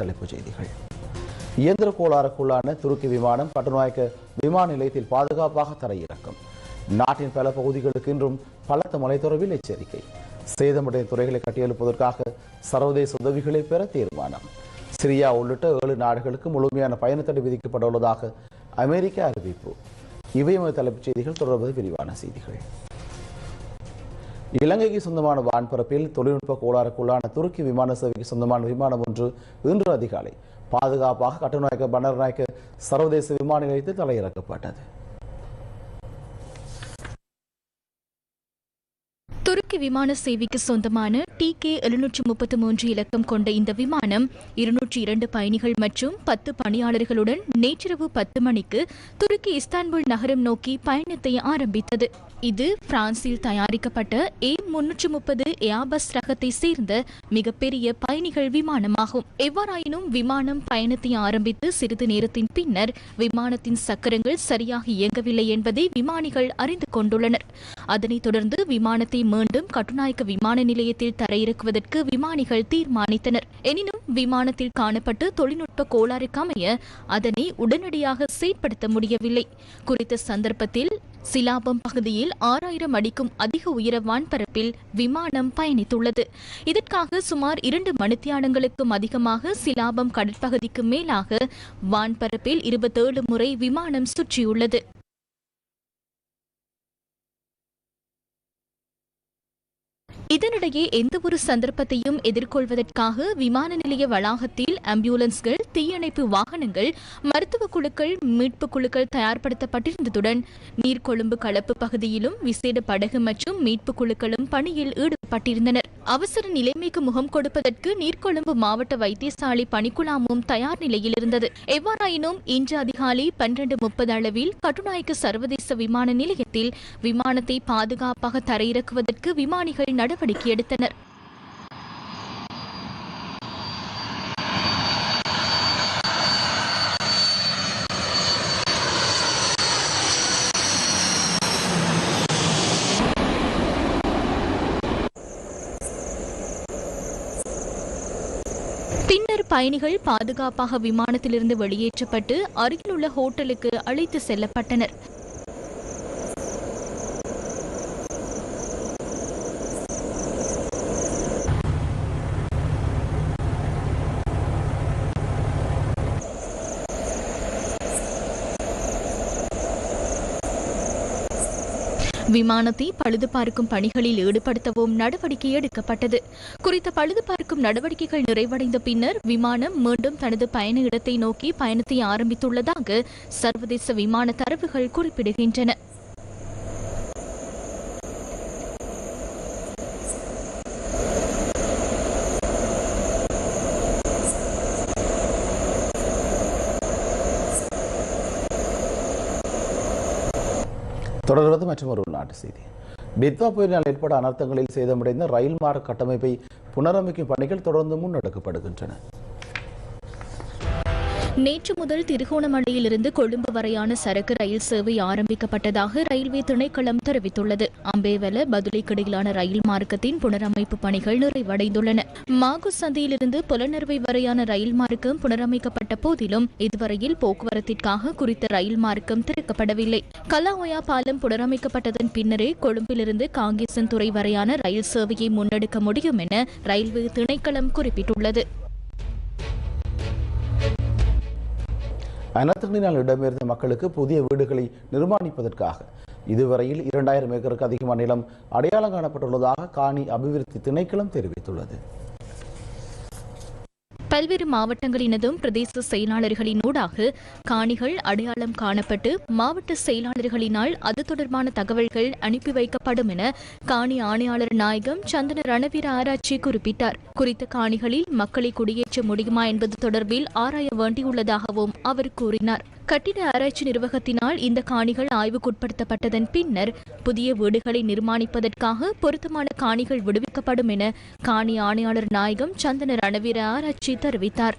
தலைப்புச் செய்திகள். இயந்திர கோளாறுக்குள்ளான துருக்கி விமானம் கட்டுநாயக்க விமான நிலையத்தில் பாதுகாப்பாக தரையிறக்கும். நாட்டின் பல பகுதிகளுக்கு இன்றும் பலத்த மலைத்தொடர்பில் எச்சரிக்கை. சேதமடைந்த துறைகளை கட்டியெழுப்பதற்காக சர்வதேச உதவிகளை பெற தீர்மானம். சிரியா உள்ளிட்ட ஏழு நாடுகளுக்கு முழுமையான பயணத்தடை விதிக்கப்பட உள்ளதாக அமெரிக்கா அறிவிப்பு. இவை தலைப்புச் செய்திகள் தொடர்வது விரிவான செய்திகள். இலங்கைக்கு சொந்தமான வான்பரப்பில் தொழில்நுட்ப கோளாறுக்குள்ளான துருக்கி விமான சேவைக்கு சொந்தமான விமானம் ஒன்று இன்று அதிகாலை பாதுகாப்பாக கட்டுநாயக்க பண்டர்நாயக்க சர்வதேச விமான நிலையத்தில் தலையிறக்கப்பட்டது. துருக்கி விமான சேவைக்கு சொந்தமான டி கே எழுநூற்றி முப்பத்தி மூன்று இலக்கம் கொண்ட இந்த விமானம் இருநூற்றி இரண்டு பயணிகள் மற்றும் பத்து பணியாளர்களுடன் நேற்றிரவு பத்து மணிக்கு துருக்கி இஸ்தான்புல் நகரம் நோக்கி பயணத்தை ஆரம்பித்தது. இது பிரான்சில் தயாரிக்கப்பட்ட ஏ முன்னூற்று முப்பது ஏபஸ் ரகத்தை சேர்ந்த மிகப்பெரிய பயணிகள் விமானமாகும். எவ்வாறாயினும் விமானம் பயணத்தை ஆரம்பித்து சிறிது நேரத்தின் பின்னர் விமானத்தின் சக்கரங்கள் சரியாக இயங்கவில்லை என்பதை விமானிகள் அறிந்து கொண்டுள்ளனர். அதனைத் தொடர்ந்து விமானத்தை மீண்டும் கட்டுநாயக்க விமான நிலையத்தில் தரையிறக்குவதற்கு விமானிகள் தீர்மானித்தனர். எனினும் விமானத்தில் காணப்பட்டு தொழில்நுட்ப கோளாறுக்கு அமைய அதனை உடனடியாக செயற்படுத்த முடியவில்லை. குறித்த சந்தர்ப்பத்தில் சிலாபம் பகுதியில் ஆறாயிரம் அடிக்கும் அதிக உயர வான்பரப்பில் விமானம் பயணித்துள்ளது. இதற்காக சுமார் இரண்டு மணித்தியாலங்களுக்கும் அதிகமாக சிலாபம் கடற்பகுதிக்கு மேலாக வான்பரப்பில் இருபத்தேழு முறை விமானம் சுற்றியுள்ளது. இதனிடையே எந்தவொரு சந்தர்ப்பத்தையும் எதிர்கொள்வதற்காக விமான நிலைய வளாகத்தில் ஆம்புலன்ஸ்கள் தீயணைப்பு வாகனங்கள் மருத்துவ குழுக்கள் மீட்பு குழுக்கள் தயார்படுத்தப்பட்டிருந்ததுடன் நீர்கொழும்பு களப்பு பகுதியிலும் விசேட படகு மற்றும் மீட்பு குழுக்களும் பணியில் ஈடுபட்டிருந்தனர். அவசர நிலைமைக்கு முகம் கொடுப்பதற்கு நீர்கொழும்பு மாவட்ட வைத்தியசாலை பணிக்குழாமும் தயார் நிலையில் இருந்தது. எவ்வாறாயினும் இன்று அதிகாலை பன்னிரண்டு முப்பது அளவில் கட்டுநாயக்க சர்வதேச விமான நிலையத்தில் விமானத்தை பாதுகாப்பாக தரையிறக்குவதற்கு விமானிகள் நடவடிக்கை எடுத்தனர். பின்னர் பயணிகள் பாதுகாப்பாக விமானத்திலிருந்து வெளியேற்றப்பட்டு அருகிலுள்ள ஹோட்டலுக்கு அழைத்து செல்லப்பட்டனர். விமானத்தை பழுது பார்க்கும் பணிகளில் ஈடுபடுத்தவும் நடவடிக்கை எடுக்கப்பட்டது. குறித்த பழுது பார்க்கும் நடவடிக்கைகள் நிறைவடைந்த பின்னர் விமானம் மீண்டும் தனது பயண இடத்தை நோக்கி பயணத்தை ஆரம்பித்துள்ளதாக சர்வதேச விமான தரவுகள் குறிப்பிடுகின்றன. தொடர்வது மற்றும் ஒரு உள்நாட்டு செய்தி. பித்வா புயலினால் ஏற்பட்ட அனர்த்தங்களில் சேதமடைந்த ரயில் மார்க் கட்டமைப்பை புனரமைக்கும் பணிகள் தொடர்ந்து முன்னெடுக்கப்படுகின்றன. நேற்று முதல் திருகோணமலையிலிருந்து கொழும்பு வரையான சரக்கு ரயில் சேவை ஆரம்பிக்கப்பட்டதாக ரயில்வே திணைக்களம் தெரிவித்துள்ளது. அம்பேவல பதுளைக்கிடையிலான ரயில் மார்க்கத்தின் புனரமைப்பு பணிகள் நிறைவடைந்துள்ளன. மாகு சந்தையிலிருந்து புலனர்வை வரையான ரயில் மார்க்கம் புனரமைக்கப்பட்ட போதிலும் இதுவரையில் போக்குவரத்திற்காக குறித்த ரயில் மார்க்கம் திறக்கப்படவில்லை. கலாஒயா பாலம் புனரமைக்கப்பட்டதன் பின்னரே கொழும்பிலிருந்து காங்கேசன்துறை வரையான ரயில் சேவையை முன்னெடுக்க முடியும் என ரயில்வே திணைக்களம் குறிப்பிட்டுள்ளது. அனர்த்தங்களினால் இடம்பெயர்ந்த மக்களுக்கு புதிய வீடுகளை நிர்மாணிப்பதற்காக. இதுவரையில் இரண்டாயிரம் ஏக்கருக்கு அதிகமான நிலம் அடையாளம் காணப்பட்டுள்ளதாக காணி அபிவிருத்தி திணைக்களம் தெரிவித்துள்ளது. பல்வேறு மாவட்டங்களினதும் பிரதேச செயலாளர்களினூடாக காணிகள் அடையாளம் காணப்பட்டு மாவட்ட செயலாளர்களினால் அது தொடர்பான தகவல்கள் அனுப்பி வைக்கப்படும் என காணி ஆணையாளர் நாயகம் சந்தன ரணவீர ஆராய்ச்சி குறிப்பிட்டார். குறித்த காணிகளில் மக்களை குடியேற்ற முடியுமா என்பது தொடர்பில் ஆராய வேண்டியுள்ளதாகவும் அவர் கூறினார். கட்டிட ஆராய்ச்சி நிர்வாகத்தினால் இந்த காணிகள் ஆய்வுக்குட்படுத்தப்பட்டதன் பின்னர் புதிய வீடுகளை நிர்மாணிப்பதற்காக பொருத்தமான காணிகள் விடுவிக்கப்படும் என காணி ஆணையாளர் நாயகம் சந்தன ரணவீர ஆராய்ச்சி தெரிவித்தார்.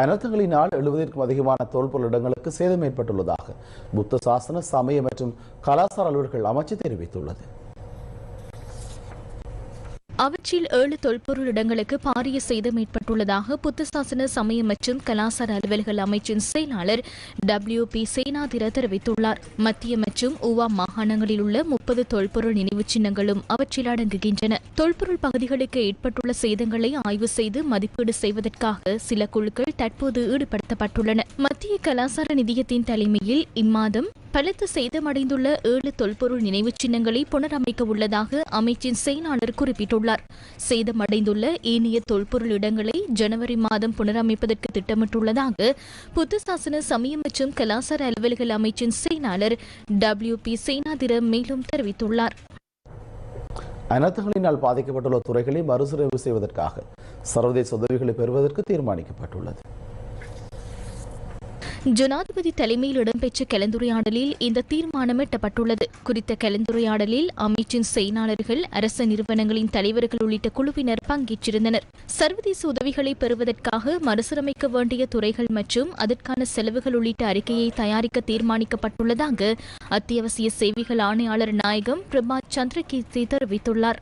அனர்த்தங்களினால் எழுபதற்கும் அதிகமான தொல்பொருள் இடங்களுக்கு சேதம் ஏற்பட்டுள்ளதாக புத்த சாசன சமய மற்றும் கலாசார அலுவலர்கள் அமைச்சு தெரிவித்துள்ளது. அவற்றில் ஏழு தொல்பொருள் இடங்களுக்கு பாரிய சேதம் ஏற்பட்டுள்ளதாக புத்தசாசன சமய மற்றும் கலாசார அலுவல்கள் அமைச்சின் செயலாளர் டபிள்யூ பி சேனாதிர தெரிவித்துள்ளார். மத்திய மற்றும் உவா மாகாணங்களில் உள்ள முப்பது தொல்பொருள் நினைவுச் சின்னங்களும் அவற்றில் அடங்குகின்றன. தொல்பொருள் பகுதிகளுக்கு ஏற்பட்டுள்ள சேதங்களை ஆய்வு செய்து மதிப்பீடு செய்வதற்காக சில குழுக்கள் தற்போது ஈடுபடுத்தப்பட்டுள்ளன. மத்திய கலாசார நிதியத்தின் தலைமையில் இம்மாதம் பலத்த சேதமடைந்துள்ள ஏழு தொல்பொருள் நினைவுச் சின்னங்களை புனரமைக்க உள்ளதாக அமைச்சின் செயலாளர் குறிப்பிட்டுள்ளார். சேதமடைந்துள்ள ஏனைய தொல்பொருள் இடங்களை ஜனவரி மாதம் புனரமைப்பதற்கு திட்டமிட்டுள்ளதாக புத்தசாசன சமய மற்றும் கலாசார அலுவல்கள் அமைச்சின் செயலாளர் டபிள்யூ பி சேனாதிர மேலும் தெரிவித்துள்ளார். அனர்த்தங்களினால் பாதிக்கப்பட்டுள்ள துறைகளை மறுசீரமைப்பு செய்வதற்காக சர்வதேச உதவிகளை பெறுவதற்கு தீர்மானிக்கப்பட்டுள்ளது. ஜனாதிபதி தலைமையில் இடம்பெற்ற கலந்துரையாடலில் இந்த தீர்மானம் எட்டப்பட்டுள்ளது. குறித்த கலந்துரையாடலில் அமைச்சின் செயலாளர்கள் அரச நிறுவனங்களின் தலைவர்கள் உள்ளிட்ட குழுவினர் பங்கேற்றிருந்தனர். சர்வதேச உதவிகளை பெறுவதற்காக மறுசீரமைக்க வேண்டிய துறைகள் மற்றும் அதற்கான செலவுகள் உள்ளிட்ட அறிக்கையை தயாரிக்க தீர்மானிக்கப்பட்டுள்ளதாக அத்தியாவசிய சேவைகள் ஆணையாளர் நாயகம் பிரபா சந்திரகீர்த்தி தெரிவித்துள்ளார்.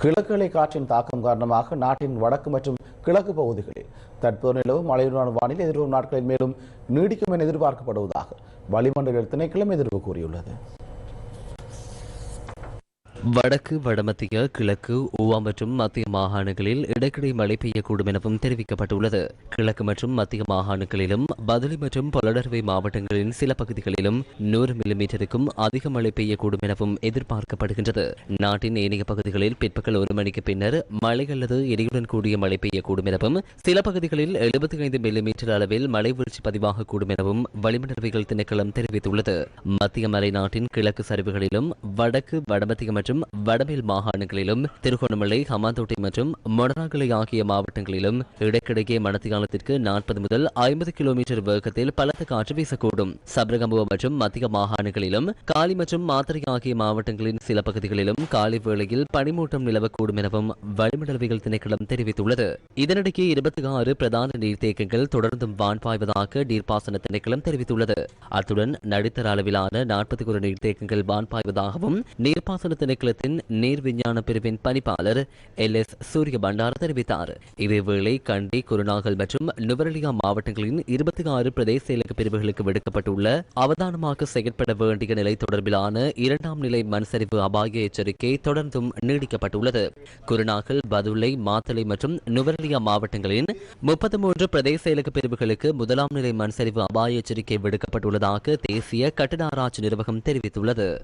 கிழக்கு காற்றின் தாக்கம் காரணமாக நாட்டின் வடக்கு மற்றும் கிழக்கு பகுதிகளில் தற்போது நிலவும் மழையுடன் வானிலை எதிர்வரும் நாட்களில் மேலும் நீடிக்கும் என எதிர்பார்க்கப்படுவதாக வளிமண்டல திணைக்களம் எதிர்ப்பு கூறியுள்ளது. வடக்கு வடமத்திய கிழக்கு ஊவா மற்றும் மத்திய மாகாணங்களில் இடைக்கிடை மழை பெய்யக்கூடும் எனவும் தெரிவிக்கப்பட்டுள்ளது. கிழக்கு மற்றும் மத்திய மாகாணங்களிலும் பதுளை மற்றும் பொலடர்வை மாவட்டங்களின் சில பகுதிகளிலும் நூறு மில்லிமீட்டருக்கும் அதிக மழை பெய்யக்கூடும் எனவும் எதிர்பார்க்கப்படுகின்றது. நாட்டின் ஏனைய பகுதிகளில் பிற்பகல் ஒரு மணிக்கு பின்னர் மழை அல்லது இடியுடன் கூடிய மழை பெய்யக்கூடும் எனவும் சில பகுதிகளில் எழுபத்தி ஐந்து மில்லிமீட்டர் அளவில் மழை வீழ்ச்சி பதிவாகக்கூடும் எனவும் வளிமண்டலவியல் திணைக்களம் தெரிவித்துள்ளது. மத்திய மலைநாட்டின் கிழக்கு சரிவுகளிலும் வடக்கு வடமத்திய மற்றும் வடமேல் மாகாணங்களிலும் திருகோணமலை ஹமாந்தோட்டை மற்றும் மொடராகலை ஆகிய மாவட்டங்களிலும் இடைக்கிடையே மணத்தியாலத்திற்கு நாற்பது முதல் ஐம்பது கிலோமீட்டர் வேகத்தில் பலத்த காற்று வீசக்கூடும். சபரகம்புவ மற்றும் மத்திய மாகாணங்களிலும் காலி மற்றும் மாத்திரை ஆகிய மாவட்டங்களின் சில பகுதிகளிலும் காலை வேளையில் பனிமூட்டம் நிலவக்கூடும் எனவும் வளிமண்டலவியல் திணைக்களம் தெரிவித்துள்ளது. இதனிடையே இருபத்தி ஆறு பிரதான நீர்த்தேக்கங்கள் தொடர்ந்தும் வான்பாய்வதாக நீர்ப்பாசன திணைக்களம் தெரிவித்துள்ளது. அத்துடன் நடுத்தர அளவிலான நாற்பத்தி ஒரு நீர்த்தேக்கங்கள் வான்பாய்வதாகவும் நீர்ப்பாசன திணைக்களம் திணைக்களத்தின் நீர் விஞ்ஞான பிரிவின் பணிப்பாளர் எல். எஸ். சூரிய பண்டார் தெரிவித்தார். இதேவேளை கண்டி குருநாகல் மற்றும் நுவரலியா மாவட்டங்களின் இருபத்தி ஆறு பிரதேச இலக்கு பிரிவுகளுக்கு விடுக்கப்பட்டுள்ள அவதானமாக செயற்பட வேண்டிய நிலை தொடர்பிலான இரண்டாம் நிலை மண்சரிவு அபாய எச்சரிக்கை தொடர்ந்தும் நீடிக்கப்பட்டுள்ளது. குருநாகல் பதுளை மாத்தளை மற்றும் நுவரெலியா மாவட்டங்களின் முப்பத்தி மூன்று பிரதேச இலக்கு பிரிவுகளுக்கு முதலாம் நிலை மண்சரிவு அபாய எச்சரிக்கை விடுக்கப்பட்டுள்ளதாக தேசிய கட்டட ஆராய்ச்சி நிர்வாகம் தெரிவித்துள்ளது.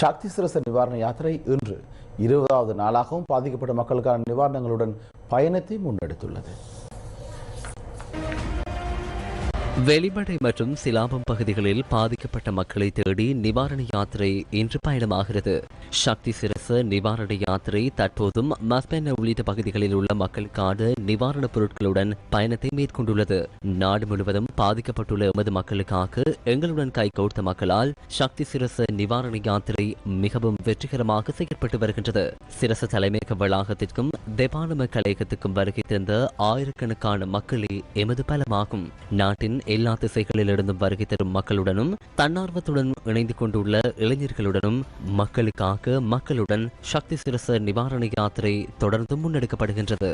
சக்தி சிரச நிவாரண யாத்திரை இன்று இருபதாவது நாளாகவும் பாதிக்கப்பட்ட மக்களுக்கான நிவாரணங்களுடன் பயணத்தை முன்னெடுத்துள்ளது. வெளிமடை மற்றும் சிலாபம் பகுதிகளில் பாதிக்கப்பட்ட மக்களை தேடி நிவாரண யாத்திரை இன்று பயணமாகிறது. சக்தி சிரச நிவாரண யாத்திரை தற்போதும் மஸ்பென உள்ளிட்ட பகுதிகளில் உள்ள மக்களுக்கான நிவாரணப் பொருட்களுடன் பயணத்தை மேற்கொண்டுள்ளது. நாடு முழுவதும் பாதிக்கப்பட்டுள்ள எமது மக்களுக்காக எங்களுடன் கைகோர்த்த மக்களால் சக்தி சிரச நிவாரண யாத்திரை மிகவும் வெற்றிகரமாக செயற்பட்டு வருகின்றது. சிரச தலைமையக வளாகத்திற்கும் தெபானம கலையகத்துக்கும் வருகை தந்த ஆயிரக்கணக்கான மக்களே எமது பலமாகும். நாட்டின் எல்லா திசைகளிலிருந்தும் வருகை தரும் மக்களுடனும் தன்னார்வத்துடன் இணைந்து கொண்டுள்ள இளைஞர்களுடனும் மக்களுக்காக மக்களுடன் சக்தி சிரச நிவாரண யாத்திரை தொடர்ந்து முன்னெடுக்கப்படுகின்றது.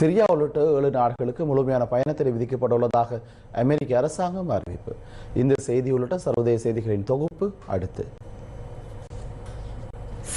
சிரியா உள்ளிட்ட ஏழு நாடுகளுக்கு முழுமையான பயணத்தடை விதிக்கப்பட்டுள்ளதாக அமெரிக்க அரசாங்கம் அறிவிப்பு. இந்த செய்தி உள்ளிட்ட சர்வதேச செய்திகளின் தொகுப்பு அடுத்து.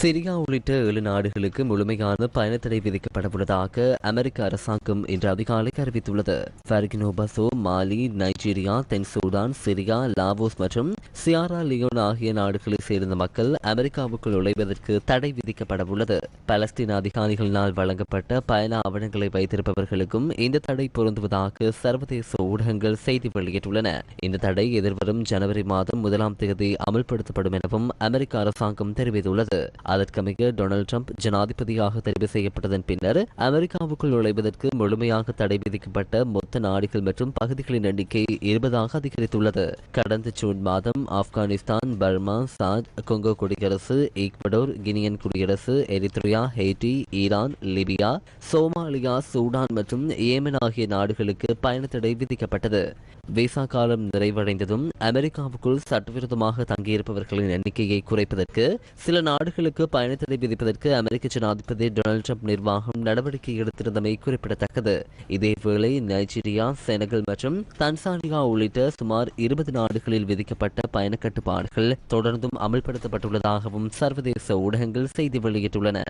சிரியா உள்ளிட்ட ஏழு நாடுகளுக்கு முழுமையான பயணத்தடை விதிக்கப்படவுள்ளதாக அமெரிக்க அரசாங்கம் இன்று அதிகாலை அறிவித்துள்ளது. ஃபர்கினோ பசோ மாலி நைஜீரியா தென் சூடான் சிரியா லாவோஸ் மற்றும் சியாரா லியோன் ஆகிய நாடுகளைச் சேர்ந்த மக்கள் அமெரிக்காவுக்குள் நுழைவதற்கு தடை விதிக்கப்படவுள்ளது. பலஸ்தீன அதிகாரிகளினால் வழங்கப்பட்ட பயண ஆவணங்களை வைத்திருப்பவர்களுக்கும் இந்த தடை பொருந்துவதாக சர்வதேச ஊடகங்கள் செய்தி வெளியிட்டுள்ளன. இந்த தடை எதிர்வரும் ஜனவரி மாதம் முதலாம் தேதி அமல்படுத்தப்படும் எனவும் அமெரிக்க அரசாங்கம் தெரிவித்துள்ளது. அதற்கமைய டொனால்டு ட்ரம்ப் ஜனாதிபதியாக தெரிவு செய்யப்பட்டதன் பின்னர் அமெரிக்காவுக்குள் நுழைவதற்கு முழுமையாக தடை விதிக்கப்பட்ட மொத்த நாடுகள் மற்றும் பகுதிகளின் எண்ணிக்கை இருபதாக அதிகரித்துள்ளது. கடந்த ஜூன் மாதம் ஆப்கானிஸ்தான் பர்மா சாட் கொங்கோ குடியரசு ஈக்வடோர் கினியன் குடியரசு Eritrea Haiti Iran Libya Somalia Sudan மற்றும் ஏமன் ஆகிய நாடுகளுக்கு பயண தடை விதிக்கப்பட்டது. விசா காலம் நிறைவடைந்ததும் அமெரிக்காவுக்குள் சட்டவிரோதமாக தங்கியிருப்பவர்களின் எண்ணிக்கையை குறைப்பதற்கு சில நாடுகளுக்கு பயண தடை விதிப்பதற்கு அமெரிக்க ஜனாதிபதி டொனால்டு ட்ரம்ப் நிர்வாகம் நடவடிக்கை எடுத்திருந்தமை குறிப்பிடத்தக்கது. இதேவேளை நைஜீரியா செனகல் மற்றும் தன்சானியா உள்ளிட்ட சுமார் இருபது நாடுகளில் விதிக்கப்பட்ட பயண கட்டுப்பாடுகள் தொடர்ந்தும் அமல்படுத்தப்பட்டுள்ளதாகவும் சர்வதேச ஊடகங்கள் செய்தி வெளியிட்டுள்ளன.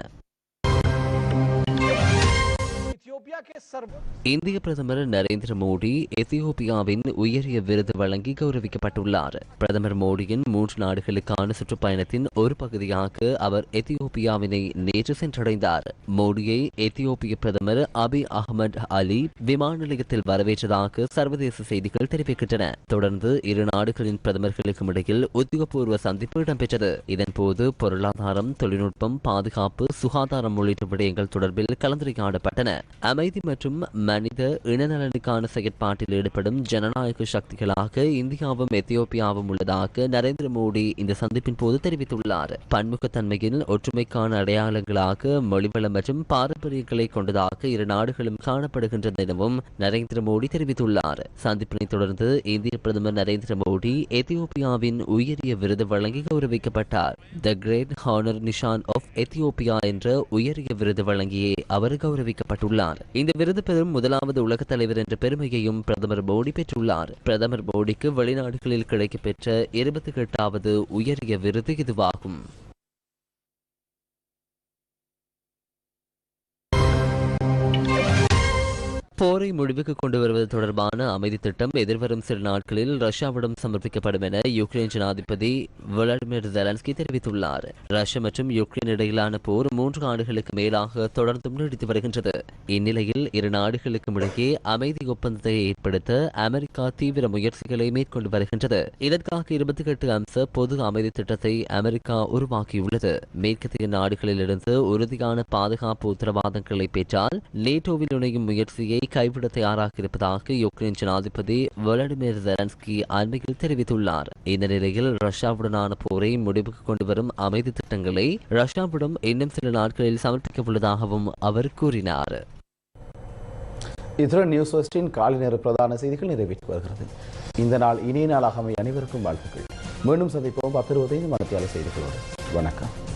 இந்திய பிரதமர் நரேந்திர மோடி எத்தியோப்பியாவின் உயரிய விருது வழங்கி கௌரவிக்கப்பட்டுள்ளார். பிரதமர் மோடியின் மூன்று நாடுகளுக்கான சுற்றுப்பயணத்தின் ஒரு பகுதியாக அவர் எத்தியோப்பியாவினை நேற்று சென்றடைந்தார். மோடியை எத்தியோப்பிய பிரதமர் அபி அகமது அலி விமான நிலையத்தில் வரவேற்றதாக சர்வதேச செய்திகள் தெரிவிக்கின்றன. தொடர்ந்து இரு நாடுகளின் பிரதமர்களுக்கும் இடையில் உத்தியோகபூர்வ சந்திப்பு இடம்பெற்றது. இதன்போது பொருளாதாரம் தொழில்நுட்பம் பாதுகாப்பு சுகாதாரம் உள்ளிட்ட விடயங்கள் தொடர்பில் கலந்துரையாடப்பட்டன. அமைதி மற்றும் மனித இனநலனுக்கான செயற்பாட்டில் ஈடுபடும் ஜனநாயக சக்திகளாக இந்தியாவும் எத்தியோப்பியாவும் உள்ளதாக நரேந்திர மோடி இந்த சந்திப்பின் போது தெரிவித்துள்ளார். பன்முகத்தன்மையில் ஒற்றுமைக்கான அடையாளங்களாக மொழிவளம் மற்றும் பாரம்பரியங்களை கொண்டதாக இரு நாடுகளும் காணப்படுகின்றன எனவும் நரேந்திர மோடி தெரிவித்துள்ளார். சந்திப்பினை தொடர்ந்து இந்திய பிரதமர் நரேந்திர மோடி எத்தியோப்பியாவின் உயரிய விருது வழங்கி கௌரவிக்கப்பட்டார். The great honour nishan of Ethiopia என்ற உயரிய விருது வழங்கியே அவர் கௌரவிக்கப்பட்டுள்ளார். இந்த விருது பெறும் முதலாவது உலக தலைவர் என்ற பெருமையையும் பிரதமர் மோடி பெற்றுள்ளார். பிரதமர் மோடிக்கு வெளிநாடுகளில் கிடைக்கப்பெற்ற இருபத்தி எட்டாவது உயரிய விருது இதுவாகும். போரை முடிவுக்கு கொண்டு வருவது தொடர்பான அமைதி திட்டம் எதிர்வரும் சில நாட்களில் ரஷ்யாவிடம் சமர்ப்பிக்கப்படும் என யுக்ரைன் ஜனாதிபதி விளாடிமிர் ஜெலன்ஸ்கி தெரிவித்துள்ளார். ரஷ்யா மற்றும் யுக்ரைன் இடையிலான போர் மூன்று ஆண்டுகளுக்கு மேலாக தொடர்ந்தும் நீடித்து வருகின்றது. இந்நிலையில் இரு நாடுகளுக்கும் இடையே அமைதி ஒப்பந்தத்தை ஏற்படுத்த அமெரிக்கா தீவிர முயற்சிகளை மேற்கொண்டு வருகின்றது. இதற்காக இருபத்தி எட்டு அம்ச பொது அமைதி திட்டத்தை அமெரிக்கா உருவாக்கியுள்ளது. மேற்கத்திய நாடுகளிலிருந்து உறுதியான பாதுகாப்பு உத்தரவாதங்களை பெற்றால் நேட்டோவில் இணையும் முயற்சியை கைவிட தயாராக இருப்பதாக யுக்ரைன் ஜனாதிபதி விளாடிமிர் ஜெலன்ஸ்கி அண்மையில் தெரிவித்துள்ளார். இந்த நிலையில் ரஷ்யாவுடனான போரை முடிவுக்கு கொண்டு வரும் அமைதி திட்டங்களை ரஷ்யாவிடம் இன்னும் சில நாட்களில் சமர்ப்பிக்க உள்ளதாகவும் அவர் கூறினார். இத்துடன் நியூஸ் வெஸ்டின் காலை நேர பிரதான செய்திகள் நிறைவேற்றி வருகிறது. இந்த நாள் இனிய நாளாக அமை அனைவருக்கும் வாழ்த்துக்கள். மீண்டும் சந்திப்போம். பத்து இருபத்தைந்து செய்திகளோடு. வணக்கம்.